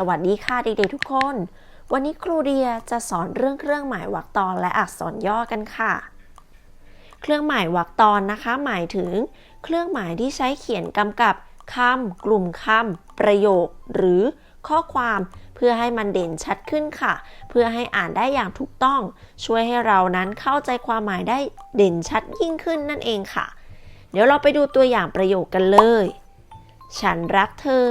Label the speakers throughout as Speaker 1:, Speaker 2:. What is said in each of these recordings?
Speaker 1: สวัสดีค่ะเด็กๆทุกคน วันนี้ครูเดียจะสอนเรื่องเครื่องหมายวรรคตอนและอักษรย่อกันค่ะ เครื่องหมายวรรคตอนนะคะ หมายถึง เครื่องหมายที่ใช้เขียนกำกับคำกลุ่มคำประโยค หรือข้อความเพื่อให้มันเด่นชัดขึ้นค่ะ เพื่อให้อ่านได้อย่างถูกต้อง ช่วยให้เรานั้นเข้าใจความหมายได้เด่นชัดยิ่งขึ้นนั่นเองค่ะ เดี๋ยวเราไปดูตัวอย่างประโยคกันเลย ฉันรักเธอ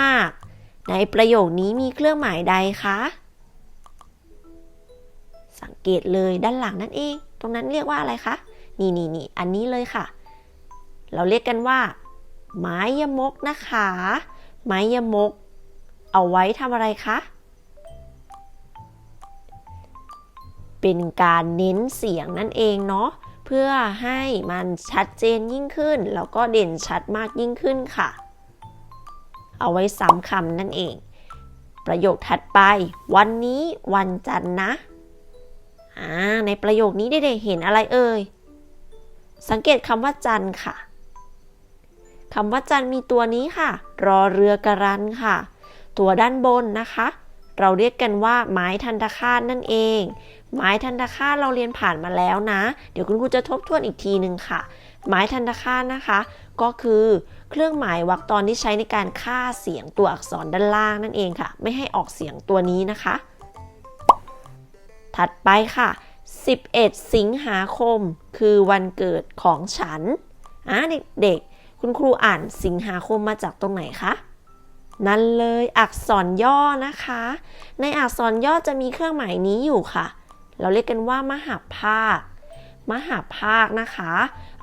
Speaker 1: มากๆ ในประโยคนี้มีเครื่องหมายใดคะ สังเกตเลยด้านหลังนั่นเอง ตรงนั้นเรียกว่าอะไรคะ นี่นี่นี่อันนี้เลยค่ะ เราเรียกกันว่า ไม้ยมกนะคะ ไม้ยมก เอาไว้ทำอะไรคะ เป็นการเน้นเสียงนั่นเองเนาะ เพื่อให้มันชัดเจนยิ่งขึ้น แล้วก็เด่นชัดมากยิ่งขึ้นค่ะ เอาไว้ซ้ำคำนั่นเอง ประโยคถัดไป วันนี้วันจันทร์นะอ่าในประโยคนี้เด็กๆเห็นอะไรเอ่ย สังเกตคำว่าจันทร์ค่ะคำว่าจันทร์มีตัวนี้ค่ะ รอเรือกระรันค่ะ ตัวด้านบนนะคะ เราเรียกกันว่าไม้ทันตคาตนั่นเอง ไม้ทันตคาตเราเรียนผ่านมาแล้วนะ เดี๋ยวคุณครูจะทบทวนอีกทีหนึ่งค่ะ ไม้ทันตคาตนะคะ ก็คือ เครื่องหมายวรรคตอนที่ใช้ในการฆ่าเสียงตัวอักษรด้านล่างนั่นเองค่ะ ไม่ให้ออกเสียงตัวนี้นะคะ ถัดไปค่ะ 11 สิงหาคม คือวันเกิดของฉันอะเด็กๆ คุณครูอ่านสิงหาคมมาจากตรงไหนคะนั่นเลยอักษรย่อนะคะ ในอักษรย่อจะมีเครื่องหมายนี้อยู่ค่ะ เราเรียกกันว่ามหาภาค มหาภาคนะคะ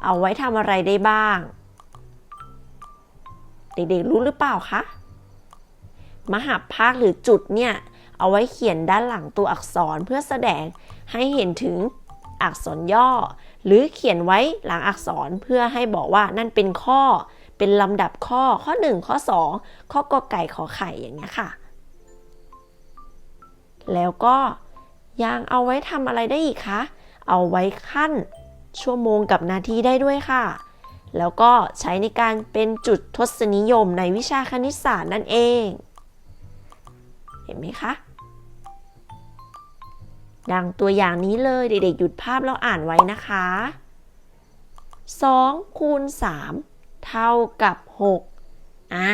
Speaker 1: เอาไว้ทำอะไรได้บ้าง เด็กๆรู้หรือเปล่าคะ มหาภาคหรือจุดเนี่ย เอาไว้เขียนด้านหลังตัวอักษรเพื่อแสดงให้เห็นถึงอักษรย่อ หรือเขียนไว้หลังอักษรเพื่อให้บอกว่านั่นเป็นข้อ เป็นลำดับข้อข้อ 1 ข้อ 2 ข้อกอไก่ขอไข่อย่างเงี้ยค่ะ แล้วก็ยังเอาไว้ทำอะไรได้อีกคะ เอาไว้ขั้นชั่วโมงกับนาทีได้ด้วยค่ะ แล้วก็ใช้ในการเป็นจุดทศนิยมในวิชาคณิตศาสตร์นั่นเอง เห็นไหมคะ ดังตัวอย่างนี้เลยเด็กๆหยุดภาพแล้วอ่านไว้นะคะ 2 คูณ 3 เท่ากับ 6 อ่า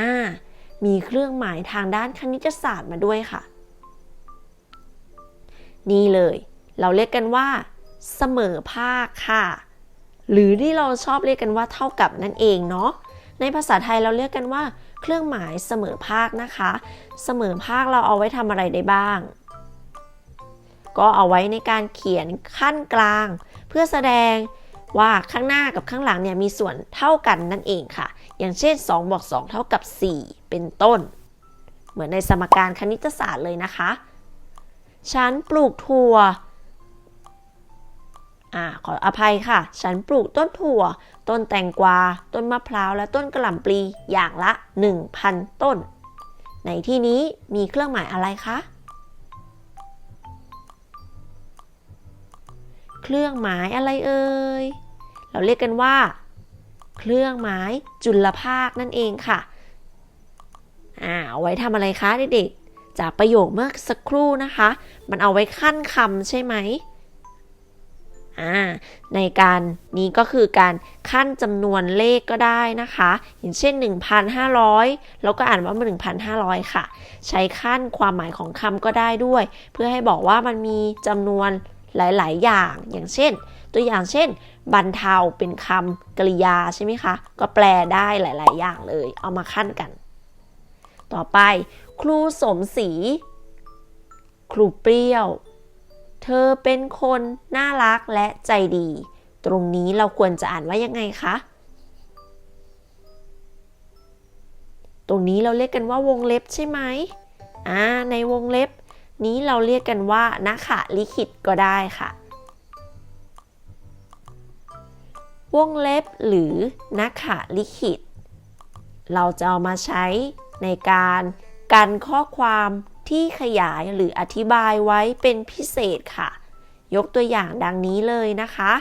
Speaker 1: มีเครื่องหมายทางด้านคณิตศาสตร์มาด้วยค่ะ นี่เลย เราเรียกกันว่า เสมอภาคค่ะ หรือที่เราชอบเรียกกันว่าเท่ากับนั่นเองเนาะในภาษาไทยเราเรียกกันว่า เครื่องหมายเสมอภาคนะคะ เสมอภาคเราเอาไว้ทำอะไรได้บ้าง ก็เอาไว้ในการเขียนขั้นกลาง เพื่อแสดงว่าข้างหน้ากับข้างหลังเนี่ยมีส่วนเท่ากันนั่นเองค่ะ อย่างเช่น2บวก2เท่ากับ 4 เป็นต้น เหมือนในสมการคณิตศาสตร์เลยนะคะ ฉันปลูกถั่ว อ่าขออภัยค่ะ ฉันปลูกต้นถั่ว ต้นแตงกวา ต้นมะพร้าว และต้นกระหล่ำปลีอย่างละ 1,000 ต้น ในที่นี้มีเครื่องหมายอะไรคะ เครื่องหมายอะไรเอ่ย เราเรียกกันว่า เครื่องหมายจุลภาคนั่นเองค่ะอ่าเอาไว้ทำอะไรคะเด็กๆจากประโยคเมื่อสักครู่นะคะ มันเอาไว้ขั้นคำใช่ไหม อ่าในการนี้ก็คือการขั้นจำนวนเลขก็ได้นะคะ อย่างเช่น 1,500เราก็อ่านว่ามัน1,500 ค่ะ ใช้ขั้นความหมายของคำก็ได้ด้วย เพื่อให้บอกว่ามันมีจำนวนหลาย ๆ อย่าง อย่างเช่น ตัวอย่างเช่น บรรเทาเป็นคำกริยาใช่ไหมคะ ก็แปลได้หลาย ๆ อย่างเลย เอามาขั้นกัน ต่อไป ครูสมศรีครูเปรี้ยว เธอเป็นคนน่ารักและใจดี ตรงนี้เราควรจะอ่านว่ายังไงคะ ตรงนี้เราเรียกกันว่าวงเล็บใช่ไหมอ่าในวงเล็บ นี้เราเรียกกันว่านักขะลิขิตก็ได้ค่ะ วงเล็บหรือนักขะลิขิต เราจะเอามาใช้ในการกันข้อความ ที่ขยายหรืออธิบายไว้เป็นพิเศษค่ะ ยกตัวอย่างดังนี้เลยนะคะ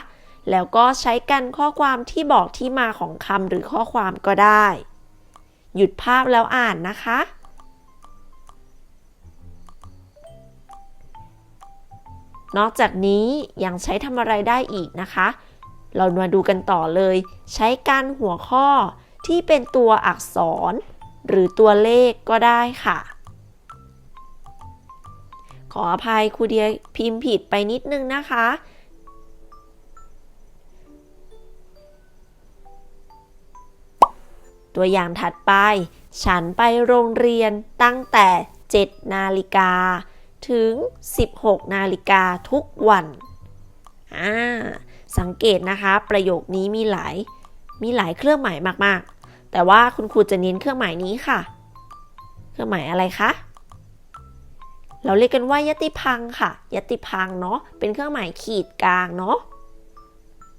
Speaker 1: แล้วก็ใช้กันข้อความที่บอกที่มาของคำหรือข้อความก็ได้ หยุดภาพแล้วอ่านนะคะ นอกจากนี้ยังใช้ทำอะไรได้อีกนะคะ เรามาดูกันต่อเลย ใช้การหัวข้อที่เป็นตัวอักษร หรือตัวเลขก็ได้ค่ะ ออภัยครูเดียพิมพ์ผิดไปนิดนึงนะคะ ตัวอย่างถัดไป ฉันไปโรงเรียนตั้งแต่ 7 นาฬิกา ถึง 16 นาฬิกาทุกวันอ่าสังเกตนะคะ ประโยคนี้มีหลาย มีหลายเครื่องหมายมากๆ แต่ว่าคุณครูจะเน้นเครื่องหมายนี้ค่ะ เครื่องหมายอะไรคะ เราเรียกกันว่ายติพังค่ะ ยติพังเนาะ เป็นเครื่องหมายขีดกลางเนาะ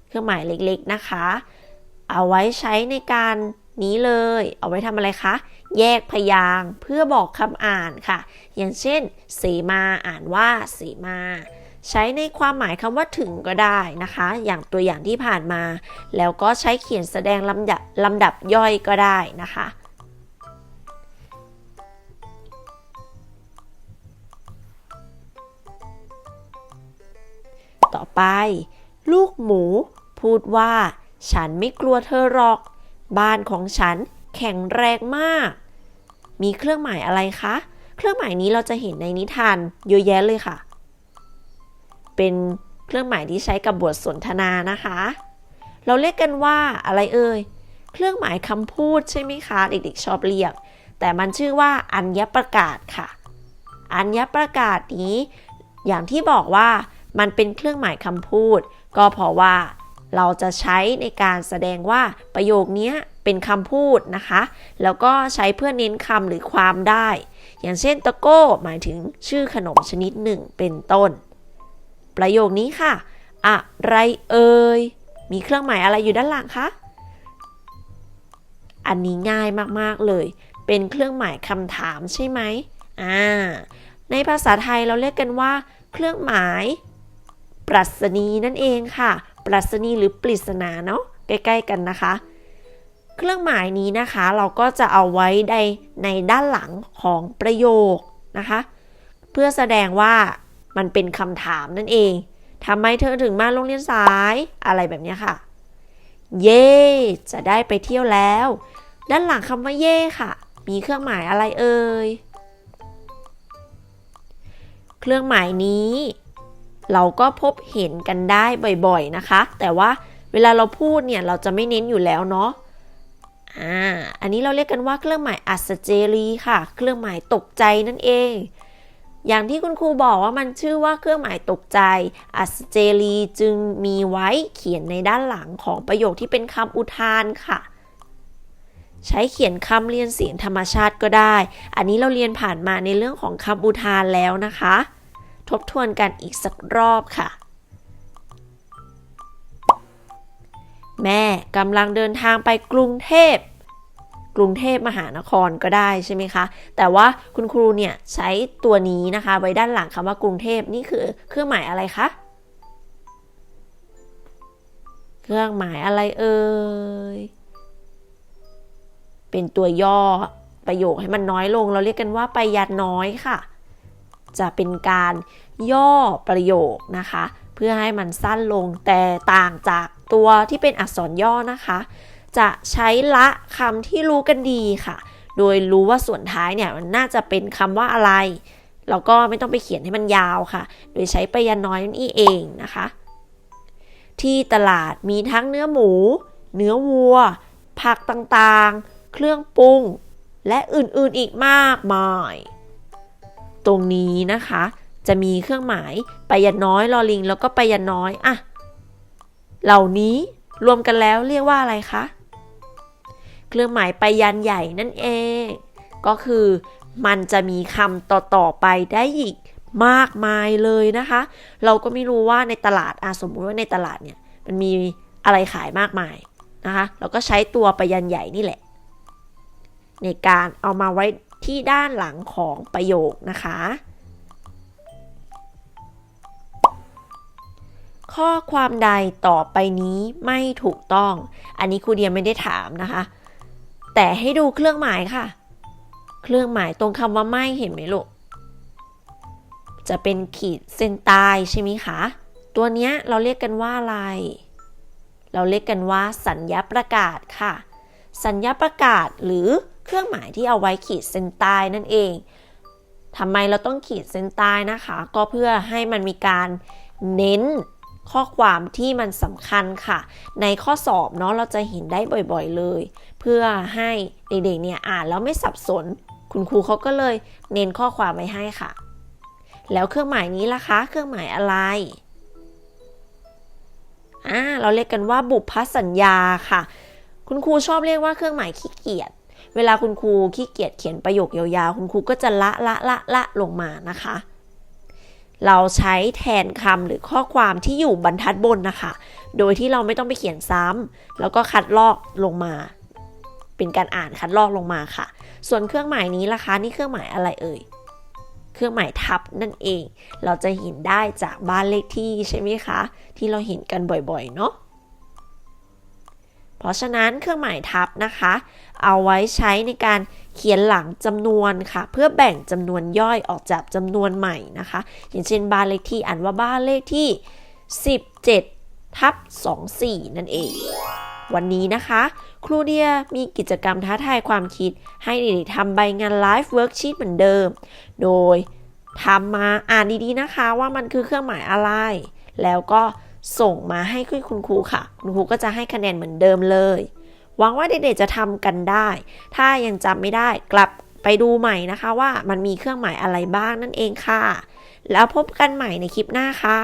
Speaker 1: เครื่องหมายเล็กๆนะคะ เอาไว้ใช้ในการนี้เลย เอาไว้ทำอะไรคะ แยกพยางเพื่อบอกคำอ่านค่ะ อย่างเช่น เสมาอ่านว่าเสมา ใช้ในความหมายคำว่าถึงก็ได้นะคะ อย่างตัวอย่างที่ผ่านมา แล้วก็ใช้เขียนแสดงลำดับลำดับย่อยก็ได้นะคะ ต่อไป ลูกหมู พูดว่า ฉันไม่กลัวเธอหรอก บ้านของฉันแข็งแรงมาก มีเครื่องหมายอะไรคะ เครื่องหมายนี้เราจะเห็นในนิทานเยอะแยะเลยค่ะ เป็นเครื่องหมายที่ใช้กับบทสนทนานะคะ เราเรียกกันว่าอะไรเอ่ย เครื่องหมายคำพูดใช่ไหมคะ เด็กๆชอบเรียก แต่มันชื่อว่าอัญญประกาศค่ะ อัญญประกาศนี้ อย่างที่บอกว่า มันเป็นเครื่องหมายคำพูด ก็เพราะว่าเราจะใช้ในการแสดงว่าประโยคนี้เป็นคำพูดนะคะ แล้วก็ใช้เพื่อเน้นคำหรือความได้ อย่างเช่นตะโก้ หมายถึงชื่อขนมชนิดหนึ่งเป็นต้น ประโยคนี้ค่ะ อะไรเอ่ย มีเครื่องหมายอะไรอยู่ด้านหลังคะ อันนี้ง่ายมากๆเลย เป็นเครื่องหมายคำถามใช่ไหมอ่า ในภาษาไทยเราเรียกกันว่า เครื่องหมาย ปรัชนีนั่นเองค่ะ ปรัชนีหรือปริศนาเนาะใกล้ ๆ กันนะคะ เครื่องหมายนี้นะคะเราก็จะเอาไว้ในในด้านหลังของประโยคนะคะ เพื่อแสดงว่ามันเป็นคำถามนั่นเองทำไมเธอถึงมาโรงเรียนสายอะไรแบบนี้ค่ะ เย่จะได้ไปเที่ยวแล้ว ด้านหลังคำว่าเย่ค่ะ มีเครื่องหมายอะไรเอ่ยเครื่องหมายนี้ เราก็พบเห็นกันได้บ่อยๆนะคะ แต่ว่าเวลาเราพูดเนี่ยเราจะไม่เน้นอยู่แล้วเนาะอ่าอันนี้เราเรียกกันว่าเครื่องหมายอัศเจรีค่ะ เครื่องหมายตกใจนั่นเอง อย่างที่คุณครูบอกว่ามันชื่อว่าเครื่องหมายตกใจ อัศเจรีจึงมีไว้เขียนในด้านหลังของประโยคที่เป็นคำอุทานค่ะใช้เขียนคำเรียนเสียงธรรมชาติก็ได้ อันนี้เราเรียนผ่านมาในเรื่องของคำอุทานแล้วนะคะ ทบทวนกันอีกสักรอบค่ะ แม่กำลังเดินทางไปกรุงเทพ กรุงเทพมหานครก็ได้ใช่ไหมคะ แต่ว่าคุณครูเนี่ยใช้ตัวนี้นะคะ ไว้ด้านหลังคำว่ากรุงเทพนี่คือเครื่องหมายอะไรคะ เครื่องหมายอะไรเอ่ย เป็นตัวย่อประโยคให้มันน้อยลง เราเรียกกันว่าไปยันน้อยค่ะ จะเป็นการย่อประโยคนะคะ เพื่อให้มันสั้นลงแต่ต่างจากตัวที่เป็นอักษรย่อนะคะ จะใช้ละคำที่รู้กันดีค่ะ โดยรู้ว่าส่วนท้ายเนี่ยมันน่าจะเป็นคำว่าอะไรเราก็ไม่ต้องไปเขียนให้มันยาวค่ะ โดยใช้ไปยันน้อยนั่เองนะคะ ที่ตลาดมีทั้งเนื้อหมู เนื้อวัว ผักต่างๆ เครื่องปรุง และอื่นๆอีกมากมาย ตรงนี้นะคะ จะมีเครื่องหมายไปยันน้อยลอลิง แล้วก็ไปยันน้อยอะเหล่านี้รวมกันแล้วเรียกว่าอะไรคะ เครื่องหมายไปยันใหญ่นั่นเอง ก็คือมันจะมีคำต่อๆไปได้อีกมากมายเลยนะคะ เราก็ไม่รู้ว่าในตลาดอาสมมุติว่าในตลาดเนี่ย มันมีอะไรขายมากมายนะคะ เราก็ใช้ตัวไปยันใหญ่นี่แหละ ในการเอามาไว้ ที่ด้านหลังของประโยคนะคะ ข้อความใดต่อไปนี้ไม่ถูกต้อง อันนี้ครูเดียไม่ได้ถามนะคะ แต่ให้ดูเครื่องหมายค่ะ เครื่องหมายตรงคำว่าไม่เห็นไหมลูก จะเป็นขีดเส้นใต้ใช่ไหมคะ ตัวเนี้ยเราเรียกกันว่าอะไร เราเรียกกันว่าสัญญาประกาศค่ะ สัญญาประกาศหรือ เครื่องหมายที่เอาไว้ขีดเส้นใต้นั่นเองทำไมเราต้องขีดเส้นใต้นะคะ ก็เพื่อให้มันมีการเน้นข้อความที่มันสำคัญค่ะ ในข้อสอบเนาะเราจะเห็นได้บ่อยๆเลย เพื่อให้เด็กๆเนี่ยอ่านแล้วไม่สับสน คุณครูเขาก็เลยเน้นข้อความไว้ให้ค่ะ แล้วเครื่องหมายนี้ล่ะคะ เครื่องหมายอะไรอ่าเราเรียกกันว่าบุพสัญญาค่ะ คุณครูชอบเรียกว่าเครื่องหมายขี้เกียจ เวลาคุณครูขี้เกียจเขียนประโยคยาวๆ คุณครูก็จะละละละละลงมานะคะ เราใช้แทนคำหรือข้อความที่อยู่บรรทัดบนนะคะ โดยที่เราไม่ต้องไปเขียนซ้ำแล้วก็คัดลอกลงมา เป็นการอ่านคัดลอกลงมาค่ะ ส่วนเครื่องหมายนี้ล่ะคะ นี่เครื่องหมายอะไรเอ่ยเครื่องหมายทับนั่นเอง เราจะเห็นได้จากบ้านเลขที่ใช่ไหมคะ ที่เราเห็นกันบ่อยๆ เนาะ เพราะฉะนั้นเครื่องหมายทับนะคะ เอาไว้ใช้ในการเขียนหลังจำนวนค่ะ เพื่อแบ่งจำนวนย่อยออกจากจำนวนใหม่นะคะ อย่างเช่นบ้านเลขที่อ่านว่าบ้านเลขที่ 17ทับ24 นั่นเอง วันนี้นะคะ ครูเดียมีกิจกรรมท้าทายความคิด ให้เด็กๆทำใบงานไลฟ์เวิร์กชีตเหมือนเดิม โดยทำมาอ่านดีๆนะคะว่ามันคือเครื่องหมายอะไร แล้วก็ส่งมาให้คุณครูค่ะ คุณครูก็จะให้คะแนนเหมือนเดิมเลย หวังว่าเด็กๆจะทำกันได้ ถ้ายังจำไม่ได้กลับไปดูใหม่นะคะว่ามันมีเครื่องหมายอะไรบ้างนั่นเองค่ะ แล้วพบกันใหม่ในคลิปหน้าค่ะ